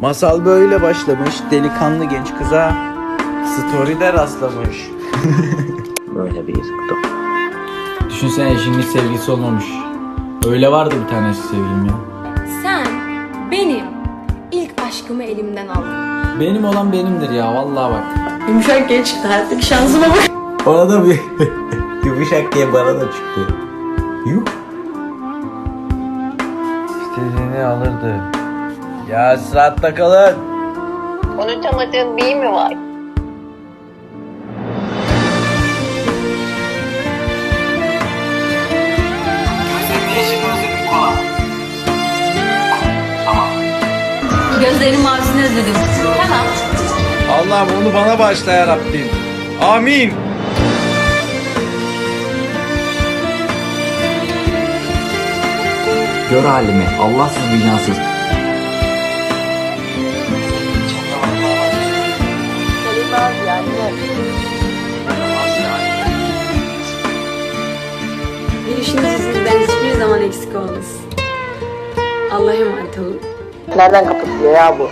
Masal böyle başlamış. Delikanlı genç kıza story'de rastlamış. böyle bir yıktım. Düşünsene eşinin hiç sevgilisi olmamış. Öyle vardı bir tanesi sevgilim ya. Sen benim ilk aşkımı elimden aldın. Benim olan benimdir ya vallahi bak. Yumuşak genç çıktı hayattaki şansıma bak. Ona da bir yumuşak diye bana da çıktı. Yuh. İstediğini alırdı. Ya sıratta kalın. Unutamadığın bir mi var? Gözlerim mavisini özledim. Tamam. Allah'ım onu bana bağışla ya Rabbim. Amin. Gör halimi Allahsız günahsız. Gülüşünüz sizden hiçbir zaman eksik olmasın. Allah'a emanet olun. Nereden kapatılıyor ya bu?